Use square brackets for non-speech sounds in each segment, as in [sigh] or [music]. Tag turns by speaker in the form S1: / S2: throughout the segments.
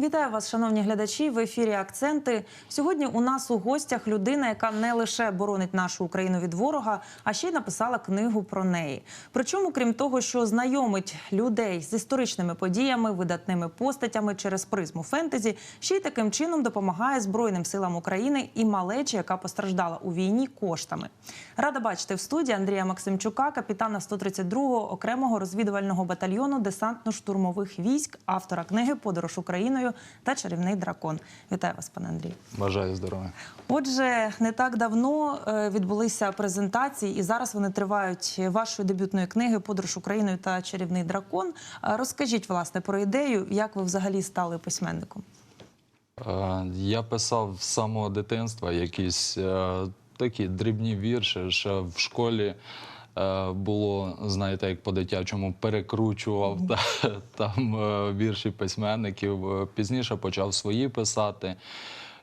S1: Вітаю вас, шановні глядачі. В ефірі Акценти. Сьогодні у нас у гостях людина, яка не лише боронить нашу Україну від ворога, а ще й написала книгу про неї. Причому, крім того, що знайомить людей з історичними подіями, видатними постатями через призму фентезі, ще й таким чином допомагає Збройним силам України і малечі, яка постраждала у війні коштами. Рада бачити в студії Андрія Максимчука, капітана 132-го окремого розвідувального батальйону десантно-штурмових військ, автора книги Подорож Україною та чарівний дракон. Вітаю вас, пане Андрію.
S2: Бажаю здоров'я.
S1: Отже, не так давно е, відбулися презентації, і зараз вони тривають вашої дебютної книги Подорож Україною та чарівний дракон. Е, Розкажіть власне про ідею, як ви взагалі стали письменником.
S2: Е, Я писав з самого дитинства якісь такі дрібні вірші. Ще в школі було, знаєте, як по-дитячому перекручував та, [laughs] там е, вірші письменників. Е, Пізніше почав свої писати.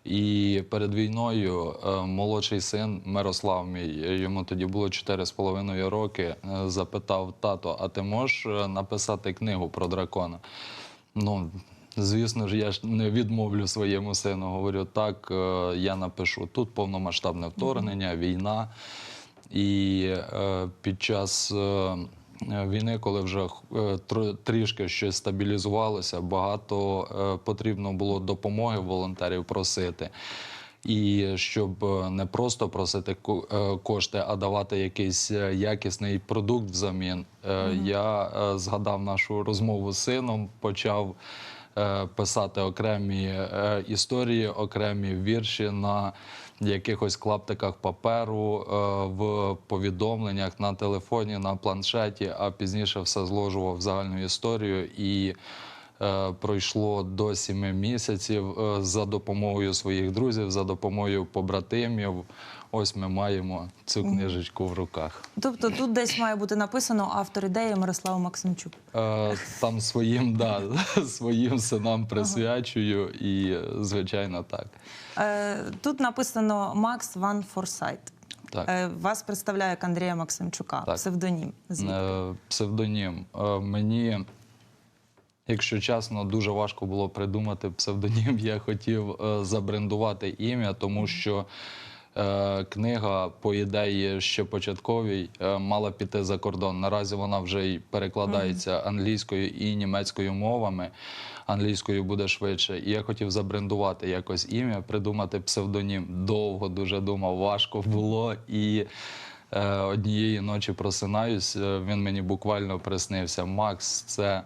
S2: І перед війною е, молодший син Мирослав, мій йому тоді було 4,5 роки, е, запитав тато: а ти можеш е, написати книгу про дракона? Ну, звісно ж, я ж не відмовлю своєму сину. Говорю, так, е, я напишу. Тут повномасштабне вторгнення, війна. І е, під час е, війни, коли вже е, трішки щось стабілізувалося, багато е, потрібно було допомоги волонтерів просити. І щоб не просто просити ко- кошти, а давати якийсь якісний продукт взамін. Е, Я е, згадав нашу розмову з сином, почав писати окремі е, історії, окремі вірші на якихось клаптиках паперу, е, в повідомленнях на телефоні, на планшеті, а пізніше все зложував в загальну історію і. Е, Пройшло до сіми місяців е, за допомогою своїх друзів, за допомогою побратимів. Ось ми маємо цю книжечку в руках.
S1: Тобто тут десь має бути написано автор ідеї Мирослав Максимчук.
S2: Е, Там своїм, да, [laughs] своїм синам присвячую, і звичайно так.
S1: Е, Тут написано Макс Ван Форсайт.
S2: Так.
S1: Е, Вас представляє як Андрія Максимчука,
S2: Так.
S1: псевдонім. Звідки?
S2: Е, Псевдонім. Е, Мені, якщо чесно, дуже важко було придумати псевдонім. [laughs] Я хотів е, забрендувати ім'я, тому що книга, по ідеї, ще початковій, е, мала піти за кордон. Наразі вона вже й перекладається англійською і німецькою мовами. Англійською буде швидше. І я хотів забрендувати якось ім'я, придумати псевдонім. Довго дуже думав, важко було. І Е, Однієї ночі просинаюсь, е, він мені буквально приснився. Макс це е,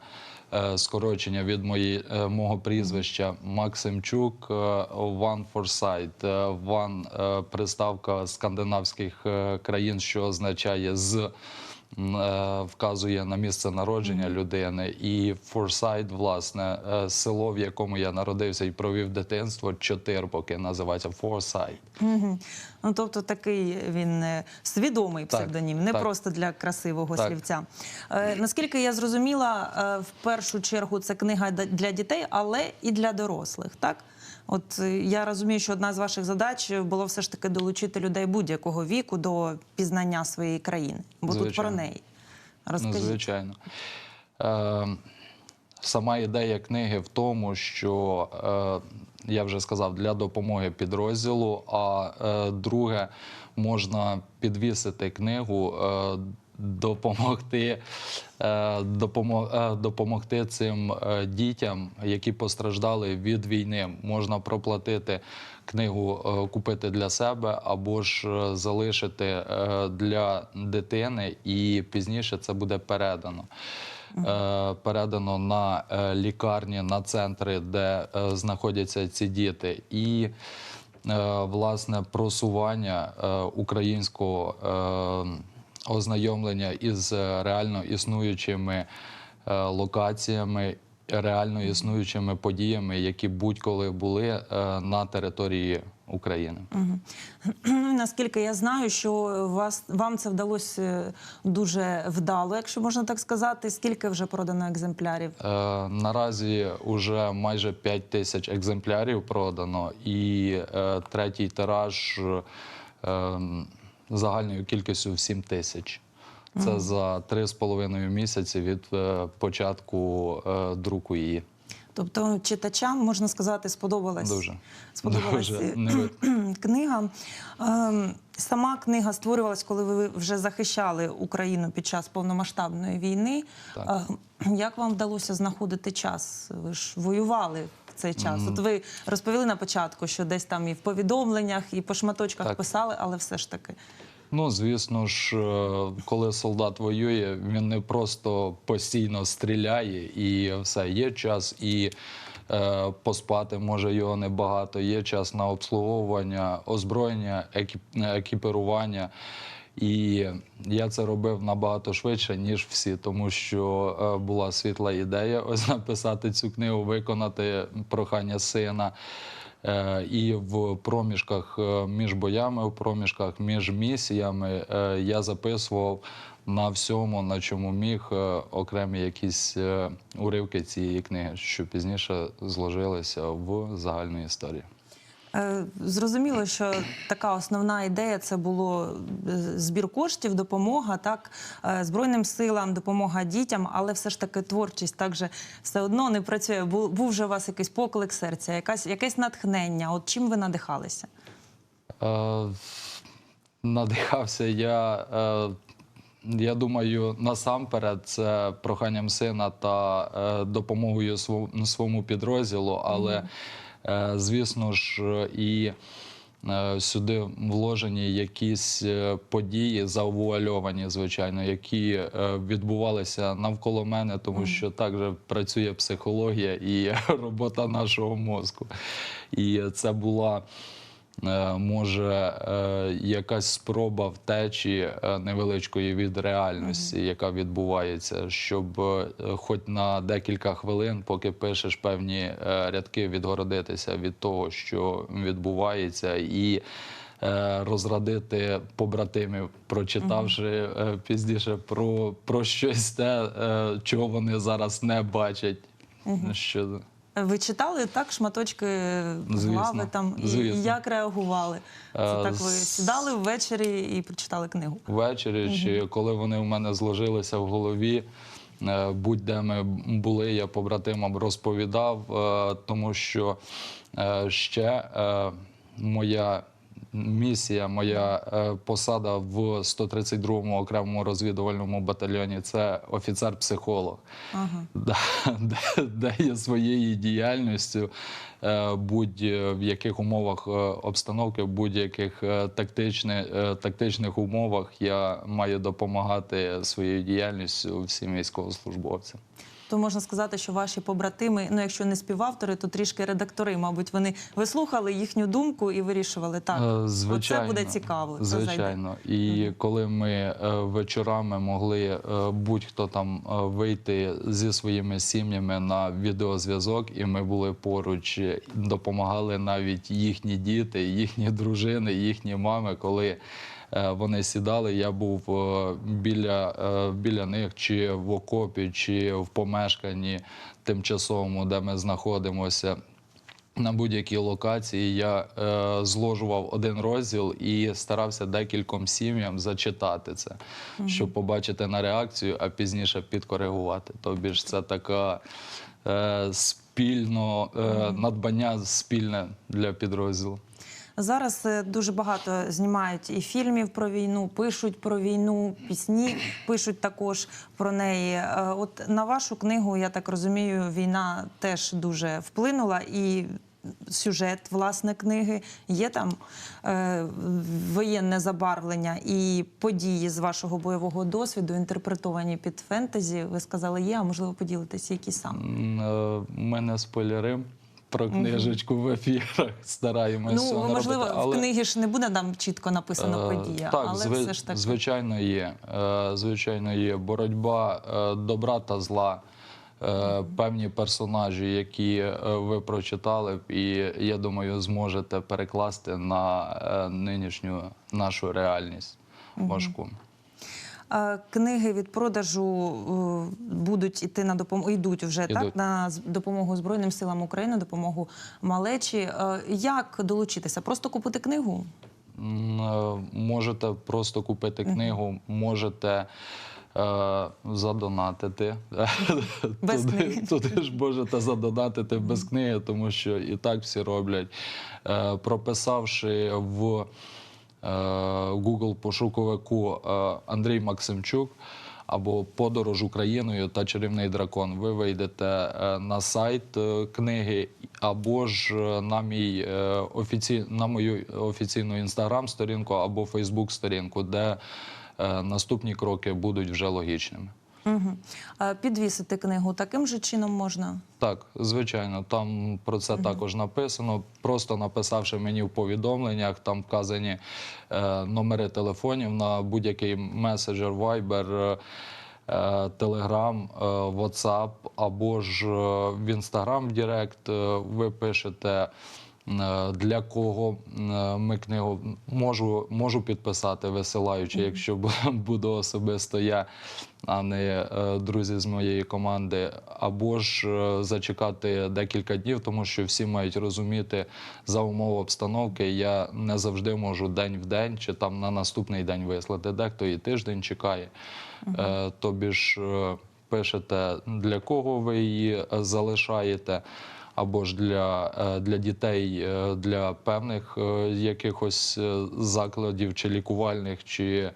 S2: скорочення від мої, е, мого прізвища Максимчук Ван. Е, One е, приставка скандинавських е, країн, що означає з. Е, Вказує на місце народження людини, і Форсайт, власне, е, село, в якому я народився і провів дитинство, Чотирбоки, називається Форсайт.
S1: Ну, тобто такий він е, свідомий
S2: Так,
S1: псевдонім, не
S2: так.
S1: просто для красивого
S2: Так.
S1: слівця. Е, наскільки я зрозуміла, в першу чергу це книга для дітей, але і для дорослих. Так, от е, я розумію, що одна з ваших задач було все ж таки долучити людей будь-якого віку до пізнання своєї країни, бо тут про
S2: Звичайно.
S1: неї.
S2: Ну,
S1: Розкажіть.
S2: звичайно. Е, сама ідея книги в тому, що е, я вже сказав, для допомоги підрозділу. А е, друге, можна підвісити книгу. Е, Допомогти, е, допомо- е, допомогти цим е, дітям, які постраждали від війни. Можна проплатити книгу, купити для себе або ж залишити для дитини, і пізніше це буде передано. Передано на лікарні, на центри, де знаходяться ці діти. І власне просування українського ознайомлення із е, реально існуючими е, локаціями, реально існуючими подіями, які будь-коли були е, на території України.
S1: І Наскільки я знаю, що вас вам це вдалося дуже вдало, якщо можна так сказати. Скільки вже продано екземплярів?
S2: Е, наразі вже майже 5 тисяч екземплярів продано, і е, третій тираж е, загальною кількістю в 7 тисяч. Це за 3,5 місяці від е, початку е, друку її.
S1: Тобто читачам можна сказати, сподобалась
S2: Дуже.
S1: сподобалась
S2: Дуже.
S1: е, [clears throat] книга. Ем, Сама книга створювалась, коли ви вже захищали Україну під час повномасштабної війни.
S2: Так.
S1: Е, Як вам вдалося знаходити час? Ви ж воювали цей час. От ви розповіли на початку, що десь там і в повідомленнях, і по шматочках
S2: Так.
S1: писали, але все ж таки.
S2: Ну, звісно ж, е, коли солдат воює, він не просто постійно стріляє і все. Є час і е, поспати, може його небагато, є час на обслуговування, озброєння, екіп- екіпірування. І я це робив набагато швидше, ніж всі, тому що е, була світла ідея [laughs] ось написати цю книгу, виконати прохання сина. Е, І в проміжках е, між боями, в проміжках між місіями я записував на всьому, на чому міг, окремі якісь уривки цієї книги, що пізніше зложилися в загальну історію.
S1: Е, Зрозуміло, що така основна ідея це було е, збір коштів, допомога так е, збройним силам, допомога дітям, але все ж таки творчість так же все одно не працює. Був, же у вас якийсь поклик серця, якась якесь натхнення. От чим ви надихалися?
S2: Е, надихався я. Е, я думаю, насамперед це проханням сина та е, допомогою своєму підрозділу, але е, звісно ж і е, сюди вложені якісь е, події завуальовані, звичайно, які е, відбувалися навколо мене, тому що так же працює психологія і [laughs] робота нашого мозку. І це була. Е, може е, якась спроба втечі е, невеличкої від реальності, яка відбувається, щоб хоч на декілька хвилин, поки пишеш певні рядки, відгородитися від того, що відбувається, і розрадити побратимів, прочитавши пізніше про, про щось те, чого вони зараз не бачать. Що
S1: Ви читали так шматочки
S2: Звісно,
S1: глави там і,
S2: звісно.
S1: як реагували? Це так ви сідали ввечері і прочитали книгу.
S2: ввечері, чи коли вони в мене зложилися в голові. е, Будь-де ми були, я побратимам розповідав, е, тому що е, ще моя місія, моя е, посада в 132-му окремому розвідувальному батальйоні це офіцер-психолог,
S1: Ага.
S2: де, де, я своєю діяльністю е, будь-в яких умовах е, обстановки, в будь-яких е, тактичних, е, тактичних умовах я маю допомагати своєю діяльністю всім військовослужбовцям.
S1: То можна сказати, що ваші побратими, ну якщо не співавтори, то трішки редактори. Мабуть, вони вислухали їхню думку і вирішували так.
S2: Е,
S1: Оце буде цікаво. це.
S2: Звичайно. І коли ми е, вечорами могли е, будь-хто там вийти зі своїми сім'ями на відеозв'язок, і ми були поруч, допомагали навіть їхні діти, їхні дружини, їхні мами, коли. Е, Вони сідали, я був е, біля, е, біля них, чи в окопі, чи в помешканні тимчасовому, де ми знаходимося. На будь-якій локації я е, зложував один розділ і старався декільком сім'ям зачитати це, щоб побачити на реакцію, а пізніше підкоригувати. Тобі ж це така е, спільно е, надбання спільне для підрозділу.
S1: Зараз е, дуже багато знімають і фільмів про війну, пишуть про війну, пісні пишуть також про неї. Е, От на вашу книгу, я так розумію, війна теж дуже вплинула і. Сюжет власне книги є там е, воєнне забарвлення і події з вашого бойового досвіду інтерпретовані під фентезі. Ви сказали, є, а можливо поділитися, які саме.
S2: М, е, Ми не спойлерим про книжечку в ефірах, стараємося.
S1: Ну можливо,
S2: робити,
S1: в книгі ж не буде там чітко написано
S2: Е,
S1: подія,
S2: Так,
S1: але
S2: зви-
S1: все ж таки.
S2: звичайно є. Е, Звичайно, є боротьба е, добра та зла. Певні персонажі, які ви прочитали, б, і я думаю, зможете перекласти на нинішню нашу реальність важку.
S1: Книги від продажу е, будуть іти на допомогу, йдуть вже так на допомогу Збройним силам України, допомогу малечі. Е, Як долучитися? Просто купити книгу?
S2: Е, Можете просто купити книгу, можете задонатити. [laughs]
S1: Без
S2: туди,
S1: книги.
S2: туди ж можете задонатити без книги, тому що і так всі роблять. Прописавши в Google пошуковику е, Андрій Максимчук або Подорож Україною та Чарівний дракон, ви вийдете е, на сайт е, книги або ж е, на мій е, офіці... на мою офіційну інстаграм-сторінку або Фейсбук-сторінку, де е, наступні кроки будуть вже логічними.
S1: Угу. Підвісити книгу таким же чином можна.
S2: Так, звичайно, там про це також написано. Просто написавши мені в повідомленнях, там вказані е, номери телефонів на будь-який меседжер, Viber, е, Telegram, е, WhatsApp або ж е, в Instagram Директ е, ви пишете. Е, Для кого е, ми книгу можу, можу підписати, висилаючи, якщо [laughs] буду особисто я, а не е, друзі з моєї команди, або ж зачекати декілька днів, тому що всі мають розуміти за умови обстановки. Я не завжди можу день в день чи там на наступний день вислати. Дехто і тиждень чекає. Тобі ж пишете, для кого ви її залишаєте. Або ж для, е, для дітей, е, для певних е, якихось закладів чи лікувальних, чи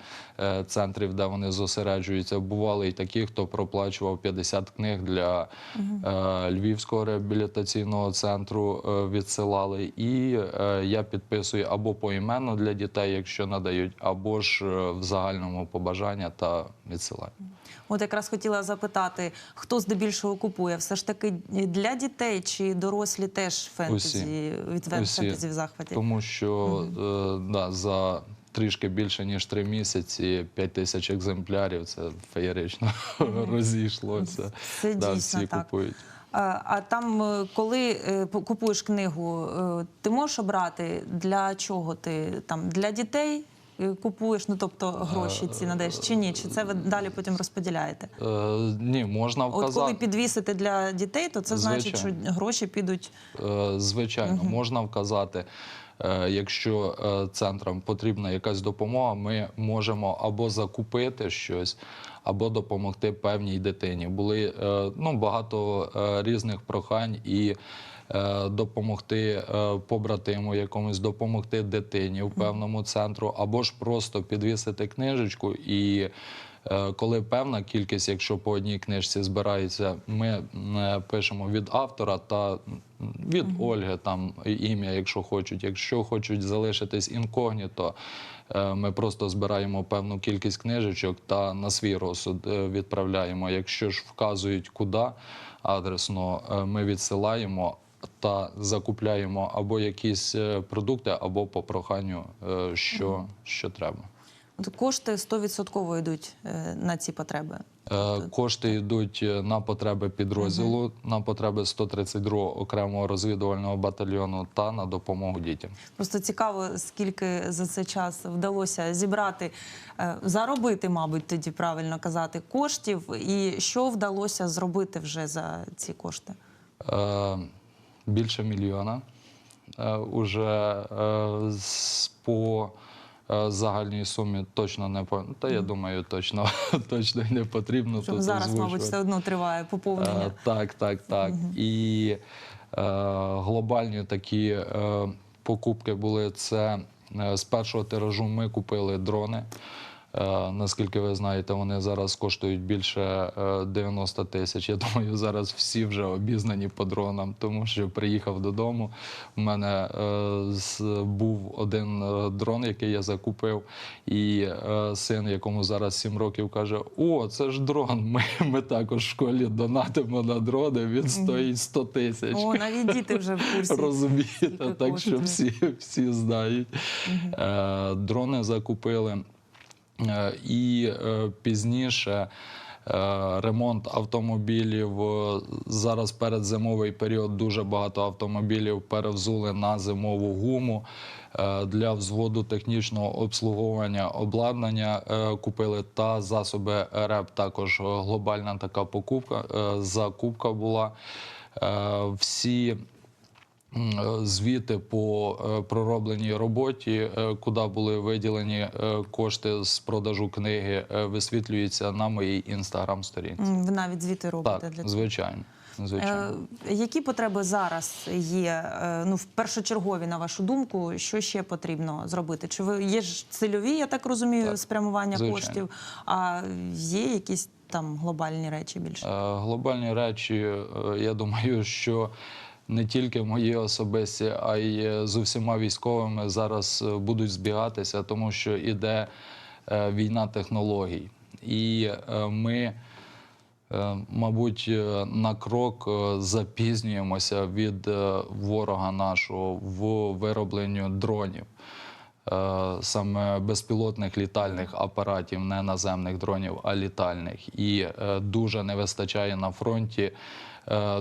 S2: центрів, де вони зосереджуються. Бували і такі, хто проплачував 50 книг для Львівського реабілітаційного центру, відсилали. І я підписую або поіменно для дітей, якщо надають, або ж в загальному побажання та відсилаю.
S1: От якраз хотіла запитати, хто здебільшого купує? Все ж таки для дітей чи дорослі теж фентезі від фентезі в захваті?
S2: Тому що е, да, за трішки більше ніж три місяці 5 тисяч екземплярів це феєрично [laughs] розійшлося.
S1: Це
S2: да,
S1: дійсно
S2: всі
S1: так.
S2: купують.
S1: А, там, е, коли е, купуєш книгу, ти можеш обрати для чого ти там для дітей купуєш? Ну тобто гроші ці надаєш чи ні? Чи це ви далі потім розподіляєте?
S2: Е, ні, можна
S1: От коли підвісити для дітей, то це значить, що
S2: Звичайно.
S1: гроші підуть.
S2: Е, Звичайно, можна вказати. е, Якщо е, центрам потрібна якась допомога, ми можемо або закупити щось, або допомогти певній дитині. Були е, ну, багато е, різних прохань і е, допомогти е, побратиму якомусь, допомогти дитині в певному центру, або ж просто підвісити книжечку і. Е, Коли певна кількість, якщо по одній книжці збирається, ми е, пишемо від автора та від Ольги там ім'я, якщо хочуть. Якщо хочуть залишитись інкогніто, е, ми просто збираємо певну кількість книжечок та на свій розсуд е, відправляємо. Якщо ж вказують куди адресно, е, ми відсилаємо. Та закупляємо або якісь е, продукти, або по проханню, е, що, що треба.
S1: Кошти 100% йдуть е, на ці потреби.
S2: Е, Кошти йдуть на потреби підрозділу, на потреби 132-го окремого розвідувального батальйону та на допомогу дітям.
S1: Просто цікаво, скільки за цей час вдалося зібрати, заробити, мабуть, тоді правильно казати, коштів, і що вдалося зробити вже за ці кошти.
S2: Е, Більше мільйона. Е, Уже е, по е, загальній сумі точно не по та я думаю, точно [laughs] точно не потрібно
S1: Щоб
S2: тут
S1: зараз, мабуть, все одно триває поповнення.
S2: Так, так, так. І глобальні такі покупки були це з першого тиражу ми купили дрони. Е, наскільки ви знаєте, вони зараз коштують більше е, 90 тисяч. Я думаю, зараз всі вже обізнані по дронам, тому що приїхав додому. У мене е, був один е, дрон, який я закупив, і е, син, якому зараз 7 років, каже: О, це ж дрон. Ми, ми також в школі донатимо на дрони. Він стоїть 100 тисяч.
S1: О, навіть діти вже в курсі.
S2: Розумієте, так що всі, всі знають. Е, дрони закупили. Е, і е, пізніше е, ремонт автомобілів. Зараз передзимовий період дуже багато автомобілів перевзули на зимову гуму. Для взводу технічного обслуговування обладнання купили та засоби РЕП. Також глобальна така покупка, закупка була. Всі звіти по е, проробленій роботі, е, куди були виділені е, кошти з продажу книги, е, висвітлюються на моїй інстаграм-сторінці.
S1: Ви навіть звіти робите
S2: Так,
S1: для цього.
S2: звичайно. звичайно.
S1: Е, які потреби зараз є? е, Ну, в першочергові, на вашу думку, що ще потрібно зробити? Чи ви є ж цільові, я так розумію,
S2: Так,
S1: спрямування
S2: звичайно.
S1: коштів? А є якісь там глобальні речі більше?
S2: Е, Глобальні речі, е, я думаю, що не тільки мої особисті, а й е, з усіма військовими зараз е, будуть збігатися, тому що іде е, війна технологій. І ми, мабуть, на крок запізнюємося від ворога нашого в виробленню дронів. Саме безпілотних літальних апаратів, не наземних дронів, а літальних. І дуже не вистачає на фронті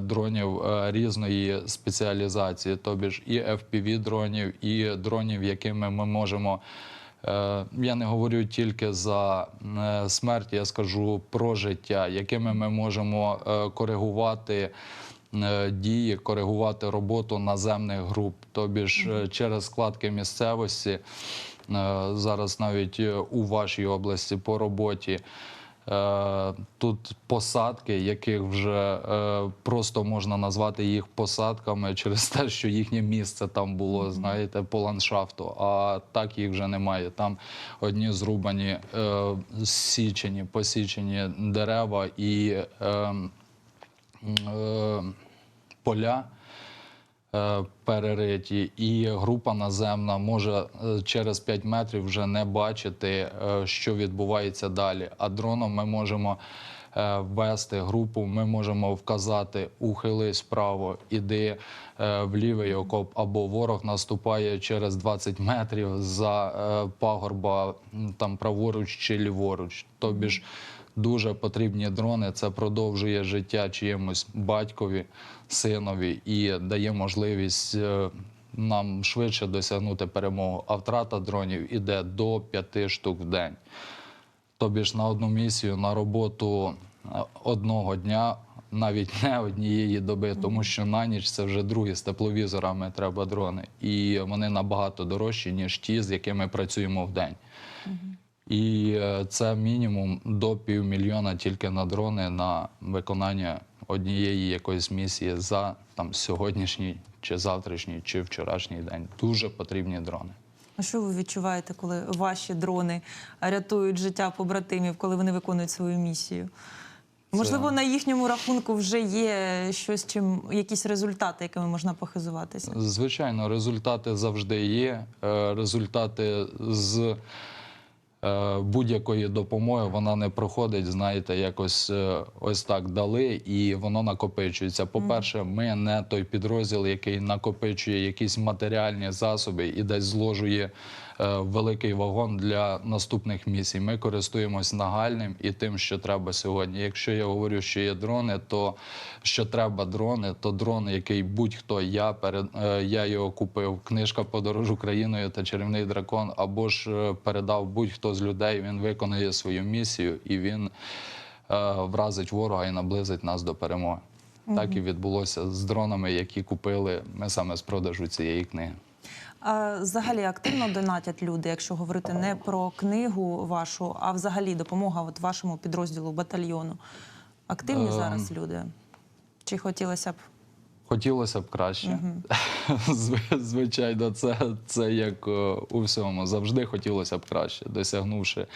S2: дронів е, різної спеціалізації, тобі ж і fpv дронів, і дронів, якими ми можемо. Е, Я не говорю тільки за е, смерть, я скажу про життя, якими ми можемо е, коригувати е, дії, коригувати роботу наземних груп. Тобі ж е, через складки місцевості е, зараз навіть е, у вашій області по роботі. Е, Тут посадки, яких вже е, просто можна назвати їх посадками через те, що їхнє місце там було, знаєте, по ландшафту. А так їх вже немає. Там одні зрубані, е, січені, посічені дерева і е, е, поля перериті, і група наземна може е, через 5 метрів вже не бачити, е, що відбувається далі. А дроном ми можемо е, ввести групу, ми можемо вказати ухились вправо, іди е, в лівий окоп, або ворог наступає через 20 метрів за е, пагорба там праворуч чи ліворуч. Тобі ж дуже потрібні дрони. Це продовжує життя чиємусь батькові, синові і дає можливість е, нам швидше досягнути перемогу. А втрата дронів іде до п'яти штук в день. Тобі ж на одну місію, на роботу е, одного дня, навіть не однієї доби, тому що на ніч це вже другі з тепловізорами треба дрони. І вони набагато дорожчі, ніж ті, з якими працюємо в день. І е, це мінімум до півмільйона тільки на дрони на виконання однієї якоїсь місії за там сьогоднішній чи завтрашній, чи вчорашній день. Дуже потрібні дрони.
S1: А що ви відчуваєте, коли ваші дрони рятують життя побратимів, коли вони виконують свою місію? Можливо, на їхньому рахунку вже є щось, чим якісь результати, якими можна похизуватися.
S2: Звичайно, результати завжди є. Е, Результати з будь-якої допомоги вона не проходить, знаєте, якось е, ось так дали, і воно накопичується. По-перше, ми не той підрозділ, який накопичує якісь матеріальні засоби і десь зложує е, великий вагон для наступних місій. Ми користуємось нагальним і тим, що треба сьогодні. Якщо я говорю, що є дрони, то що треба дрони, то дрон, який будь-хто я перед е, я його купив. Книжка Подорож Україною та чарівний дракон, або ж е, передав будь-хто з людей. Він виконує свою місію і він е, вразить ворога і наблизить нас до перемоги. Так і відбулося з дронами, які купили ми саме з продажу цієї книги.
S1: А взагалі активно донатять люди, якщо говорити не про книгу вашу, а взагалі допомога от вашому підрозділу, батальйону. Активні
S2: Ем.
S1: зараз люди? Чи хотілося б?
S2: Хотілося б краще. [laughs] Зв- Звичайно, це, це як е, у всьому. Завжди хотілося б краще. Досягнувши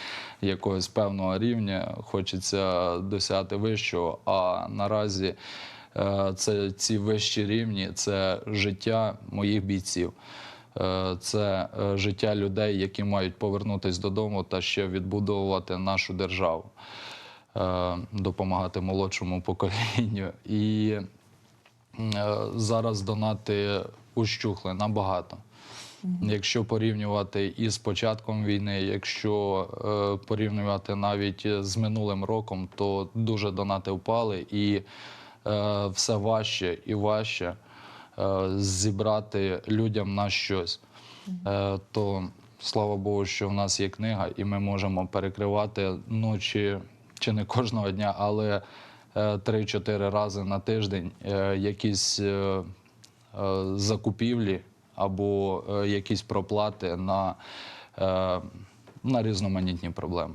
S2: якогось певного рівня, хочеться досягти вищого. А наразі е, це ці вищі рівні це життя моїх бійців. Е, Це е, життя людей, які мають повернутися додому та ще відбудовувати нашу державу, е, допомагати молодшому поколінню. І Е, зараз донати ущухли набагато. Якщо порівнювати із початком війни, якщо е, порівнювати навіть з минулим роком, то дуже донати впали, і е, все важче і важче е, зібрати людям на щось. Е, то слава Богу, що в нас є книга, і ми можемо перекривати ну, чи, чи не кожного дня, але е, 3-4 рази на тиждень е, якісь е, е, закупівлі або е, якісь проплати на, е, на різноманітні проблеми.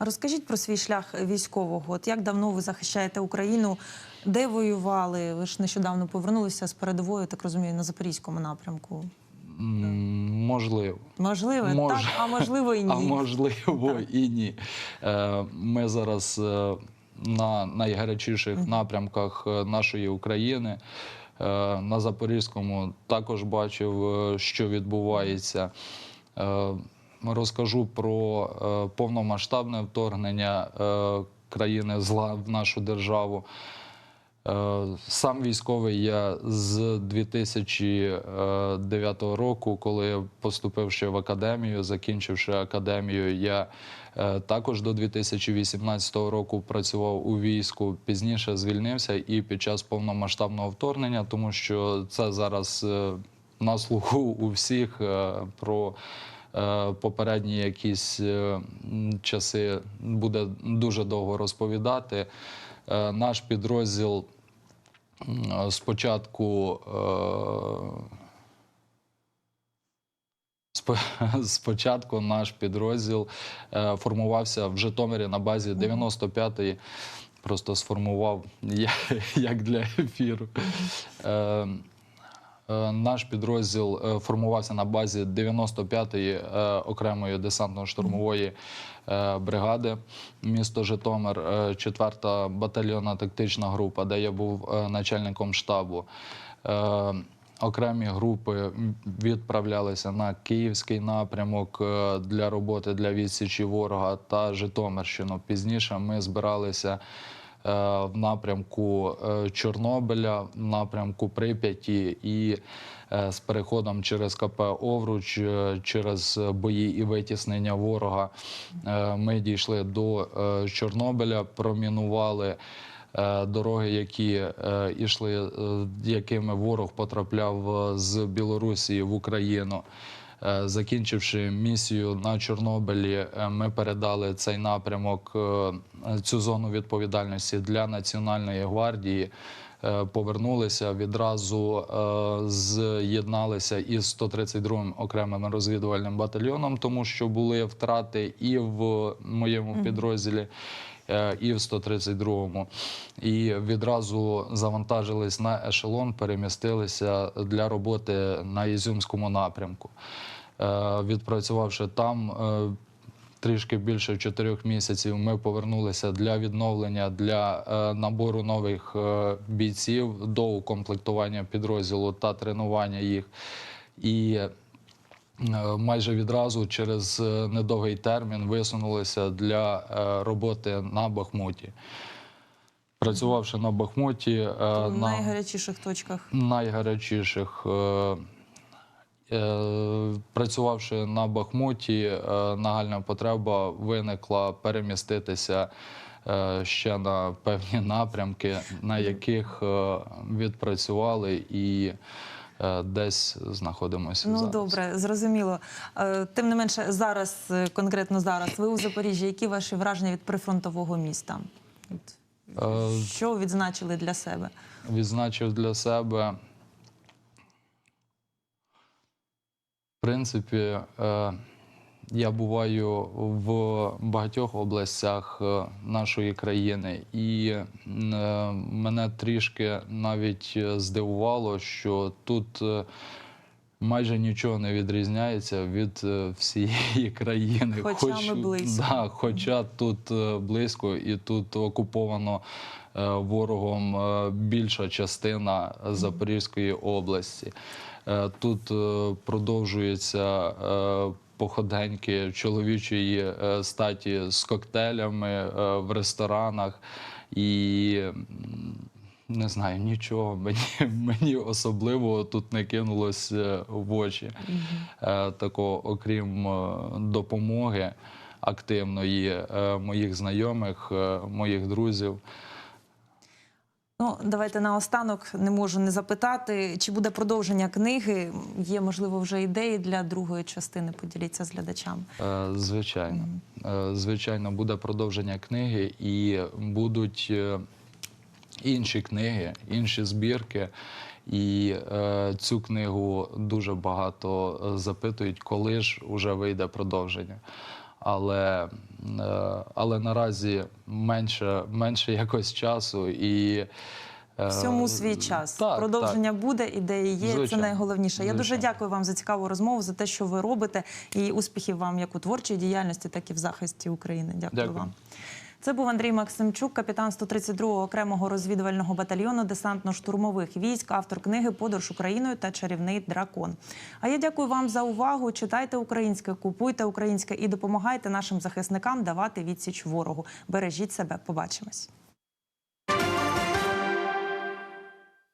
S1: Розкажіть про свій шлях військового. От як давно ви захищаєте Україну? Де воювали? Ви ж нещодавно повернулися з передової, так розумію, на запорізькому напрямку.
S2: Можливо.
S1: Можливо,
S2: Може.
S1: так, а можливо і [laughs] ні.
S2: А можливо і ні. Е, Ми зараз е, на найгарячіших напрямках е, нашої України. На Запорізькому також бачив, що відбувається. Розкажу про е, повномасштабне вторгнення е, країни зла в нашу державу. Е, Сам військовий я з 2009 року, коли я поступив ще в академію, закінчивши академію, я також до 2018 року працював у війську. Пізніше звільнився і під час повномасштабного вторгнення, тому що це зараз на слуху у всіх про. Е, Попередні якісь е, часи буде дуже довго розповідати. Е, Наш підрозділ спочатку [laughs] спочатку наш підрозділ формувався в Житомирі на базі 95-ї. Просто сформував [laughs] як для ефіру. Е, Наш підрозділ е, формувався на базі 95-ї е, окремої десантно-штурмової бригади місто Житомир, е, 4-та батальйонна тактична група, де я був начальником штабу. Окремі групи відправлялися на київський напрямок для роботи для відсічі ворога та Житомирщину. Пізніше ми збиралися в напрямку е, Чорнобиля, в напрямку Прип'яті і е, з переходом через КП Овруч, е, через бої і витіснення ворога. е, Ми дійшли до е, Чорнобиля, промінували е, дороги, які е, ішли, е, якими ворог потрапляв е, з Білорусі в Україну. Е, Закінчивши місію на Чорнобилі, е, ми передали цей напрямок, е, цю зону відповідальності для Національної гвардії. Повернулися відразу з'єдналися із 132-м окремим розвідувальним батальйоном, тому що були втрати і в моєму підрозділі, і в 132-му. І відразу завантажились на ешелон, перемістилися для роботи на Ізюмському напрямку. Е, Відпрацювавши там. е, Трішки більше чотирьох місяців ми повернулися для відновлення для е, набору нових е, бійців до укомплектування підрозділу та тренування їх. І е, майже відразу через е, недовгий термін висунулися для е, роботи на Бахмуті. Працювавши на Бахмуті, е, на
S1: найгарячіших точках.
S2: найгарячіших. е, е, Працювавши на Бахмуті, е, нагальна потреба виникла переміститися е, ще на певні напрямки, на яких е, відпрацювали і е, десь знаходимося.
S1: Ну
S2: зараз.
S1: добре, зрозуміло. Е, Тим не менше, зараз, е, конкретно зараз, ви у Запоріжжі. Які ваші враження від прифронтового міста?
S2: Е,
S1: Що відзначили для себе?
S2: відзначив для себе. В принципі, е, я буваю в багатьох областях е, нашої країни, і е, мене трішки навіть е, здивувало, що тут майже нічого не відрізняється від всієї [laughs] країни.
S1: Хоча ми близько.
S2: Да, хоча тут близько і тут окуповано ворогом більша частина Запорізької області. Тут продовжуються е, походеньки чоловічої е, статі з коктейлями е, в ресторанах. І не знаю, нічого [laughs] мені, мені особливого тут не кинулось е, в очі. Такого, окрім допомоги активної моїх знайомих, моїх друзів.
S1: Ну, давайте наостанок не можу не запитати, чи буде продовження книги. Є, можливо, вже ідеї для другої частини. Поділіться з глядачами.
S2: Е, Звичайно, Е, звичайно, буде продовження книги, і будуть е, інші книги, інші збірки. І е, цю книгу дуже багато запитують, коли ж уже вийде продовження. Але, е, але наразі менше, менше якось часу і. е,
S1: Всьому свій час.
S2: Так,
S1: Продовження буде, ідеї є. Це
S2: Звичайно.
S1: найголовніше. Я дуже дякую вам за цікаву розмову, за те, що ви робите, і успіхів вам як у творчій діяльності, так і в захисті України. Дякую,
S2: Дякую.
S1: вам. Це був Андрій Максимчук, капітан 132-го окремого розвідувального батальйону десантно-штурмових військ, автор книги Подорож Україною та чарівний дракон. А я дякую вам за увагу. Читайте українське, купуйте українське і допомагайте нашим захисникам давати відсіч ворогу. Бережіть себе. Побачимось.